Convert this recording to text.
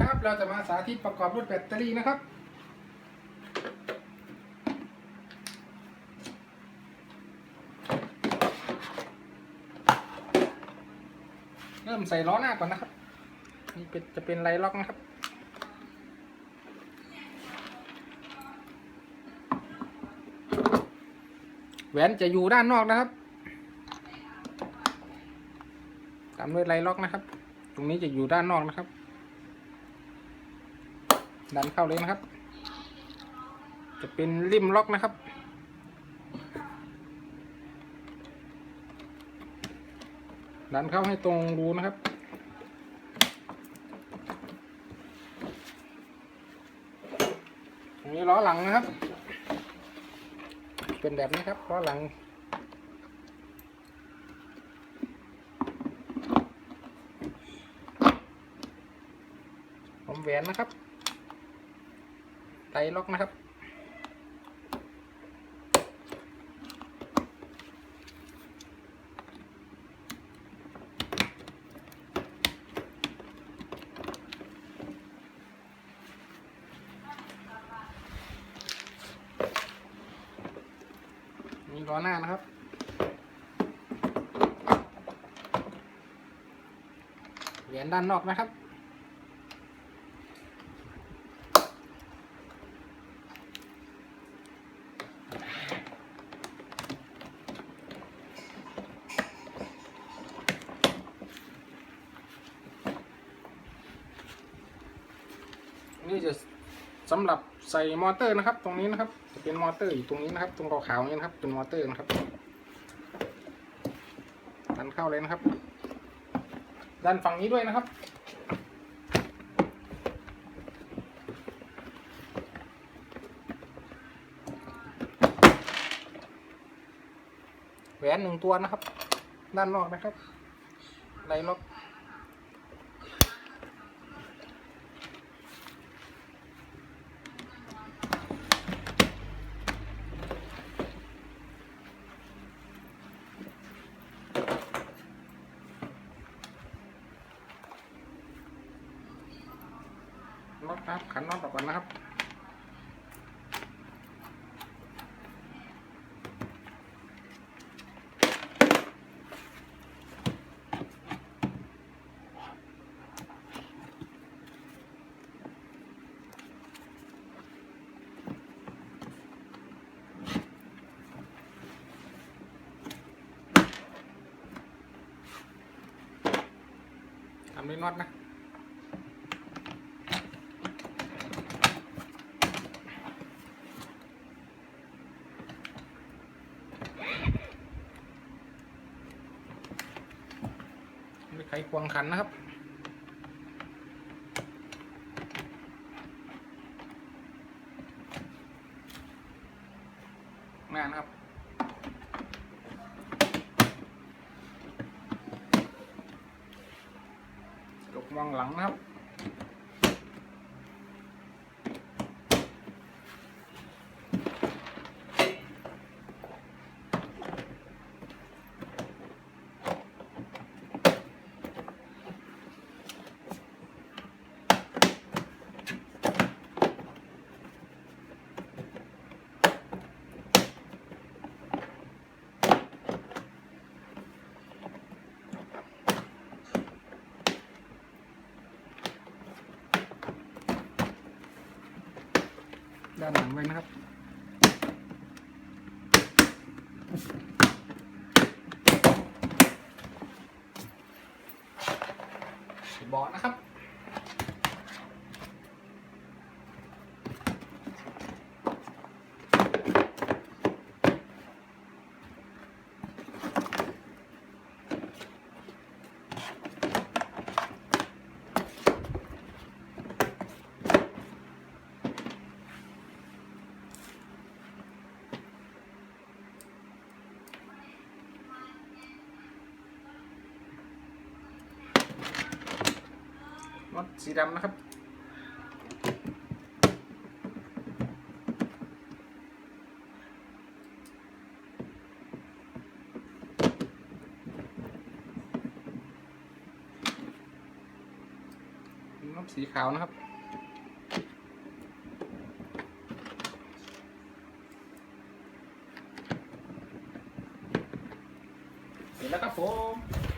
ครับ เราจะมาสาธิตประกอบรถแบตเตอรี่นะครับ เริ่มใส่ล้อหน้าก่อนนะครับ นี่เป็นจะเป็นไลล็อกนะครับ แหวนจะอยู่ด้านนอกนะครับ ตามด้วยไลล็อกนะครับ ตรงนี้จะอยู่ด้านนอกนะครับ ดันเข้าเลยนะครับ จะเป็นริมล็อกนะครับ ดันเข้าให้ตรงรูนะครับตรงนี้ล้อหลังนะครับ เป็นแบบนี้ครับล้อหลังผมแหวนนะครับ ไตล็อกนะครับ มีล้อหน้านะครับเหรียญด้านนอกนะครับ นี่จะสำหรับใส่มอเตอร์นะครับ ตรงนี้นะครับ จะเป็นมอเตอร์อยู่ตรงนี้นะครับ ตรงขาวๆนี้นะครับ เป็นมอเตอร์นะครับ ดันเข้าเลยนะครับด้านฝั่งนี้ด้วยนะครับแหวนหนึ่งตัวนะครับ ด้านนอกนะครับไลล็อก น็อตนะครับขันน็อตออกก่อนนะครับทำด้วยน็อตนะ ไม่ไขควงขันนะครับงานนะครับยกมองหลังนะครับ ด้านหลังไว้นะครับบาะนะครับ น็อตสีดำนะครับน็อตสีขาวนะครับเสร็จแล้วครับผม